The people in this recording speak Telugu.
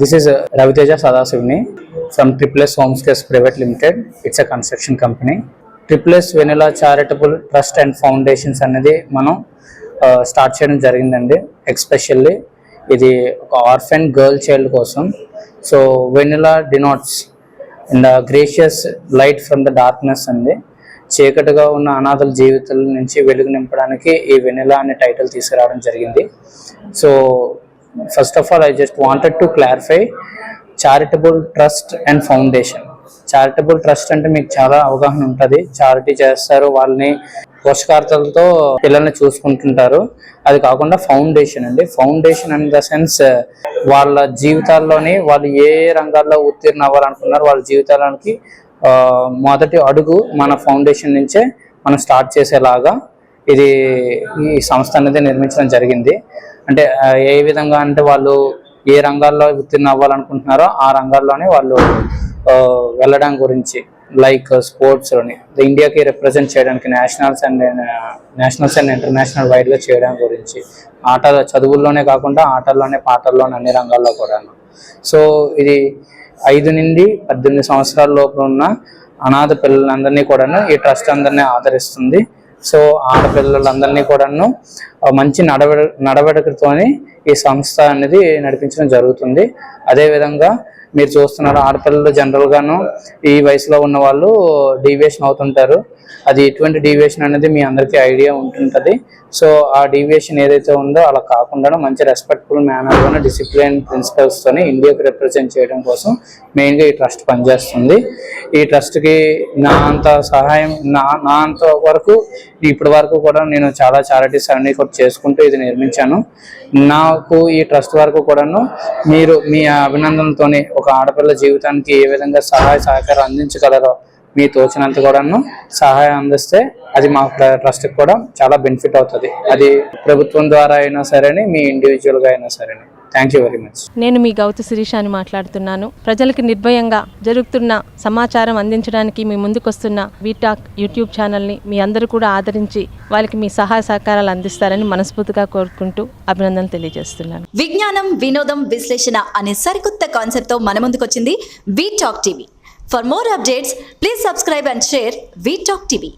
This is Raviteja సదాశివ్ని from triple S Triple S private limited it's a construction company triple S vanilla charitable trust and foundations అనేది మనం uh, స్టార్ట్ చేయడం జరిగిందండి. ఎక్స్పెషల్లీ ఇది ఒక ఆర్ఫెన్ గర్ల్ చైల్డ్ కోసం. So vanilla denotes and gracious light from the darkness అండి. చీకటిగా ఉన్న అనాథల జీవితాల నుంచి వెలుగు నింపడానికి ఈ వెనిలా అనే టైటిల్ తీసుకురావడం జరిగింది. So first of all I just wanted to clarify charitable trust and foundation charitable trust అంటే మీకు చాలా అవగాహన ఉంటుంది. చారిటీ చేస్తారు వాళ్ళని పోషకార్థలతో పిల్లల్ని చూసుకుంటుంటారు. అది కాకుండా ఫౌండేషన్ అండి. ఫౌండేషన్ ఇన్ ద సెన్స్ వాళ్ళ జీవితాల్లోని వాళ్ళు ఏ రంగాల్లో ఉత్తీర్ణ అవ్వాలనుకున్నారు వాళ్ళ జీవితాలకి మొదటి అడుగు మన ఫౌండేషన్ నుంచే మనం స్టార్ట్ చేసేలాగా ఇది ఈ సంస్థ అనేది నిర్మించడం జరిగింది. అంటే ఏ విధంగా అంటే వాళ్ళు ఏ రంగాల్లో ఉత్తీర్ణ అవ్వాలనుకుంటున్నారో ఆ రంగాల్లోనే వాళ్ళు వెళ్ళడం గురించి లైక్ స్పోర్ట్స్లోని ఇండియాకి రిప్రజెంట్ చేయడానికి nationals and nationals and international వైడ్గా చేయడం గురించి ఆటల చదువుల్లోనే కాకుండా ఆటల్లోనే పాటల్లోనే అన్ని రంగాల్లో కూడా సో ఇది ఐదు నుండి పద్దెనిమిది సంవత్సరాల లోపల ఉన్న అనాథ పిల్లలందరినీ కూడాను ఈ ట్రస్ట్ అందరినీ ఆదరిస్తుంది. సో ఆడపిల్లలందరినీ కూడాను మంచి నడవడ నడవడికతోని ఈ సంస్థ అనేది నడిపించడం జరుగుతుంది. అదేవిధంగా మీరు చూస్తున్నారు ఆడపిల్లలు జనరల్గాను ఈ వయసులో ఉన్న వాళ్ళు డీవియేషన్ అవుతుంటారు. అది ఎటువంటి డీవియేషన్ అనేది మీ అందరికీ ఐడియా ఉంటుంటుంది. సో ఆ డీవియేషన్ ఏదైతే ఉందో అలా కాకుండా మంచి రెస్పెక్ట్ఫుల్ మేనర్లోనే డిసిప్లిన్ ప్రిన్సిపల్స్తోనే ఇండియాకి రిప్రజెంట్ చేయడం కోసం మెయిన్గా ఈ ట్రస్ట్ పనిచేస్తుంది. ఈ ట్రస్ట్కి నా అంత సహాయం నా నా అంత వరకు ఇప్పటి వరకు కూడా నేను చాలా చారిటీస్ అన్ని కూడా చేసుకుంటూ ఇది నిర్మించాను. నాకు ఈ ట్రస్ట్ వరకు కూడాను మీరు మీ అభినందనతోని ఒక ఆడపిల్ల జీవితానికి ఏ విధంగా సహాయ సహకారం అందించగలరో మీ తోచినంత కూడాను సహాయం అందిస్తే అది మా ట్రస్ట్కి కూడా చాలా బెనిఫిట్ అవుతుంది. అది ప్రభుత్వం ద్వారా అయినా సరేని మీ ఇండివిజువల్గా అయినా సరేని. థ్యాంక్ యూ వెరీ మచ్ నేను మీ గౌతు శిరీష అని మాట్లాడుతున్నాను. ప్రజలకు నిర్భయంగా జరుగుతున్న సమాచారం అందించడానికి మీ ముందుకొస్తున్న వీటాక్ యూట్యూబ్ ఛానల్ని మీ అందరూ కూడా ఆదరించి వాళ్ళకి మీ సహాయ సహకారాలు అందిస్తారని మనస్ఫూర్తిగా కోరుకుంటూ అభినందనలు తెలియజేస్తున్నాను. విజ్ఞానం వినోదం విశ్లేషణ అనే సరికొత్త కాన్సెప్ట్తో మన ముందుకొచ్చింది We Talk TV for more updates please subscribe and share We Talk TV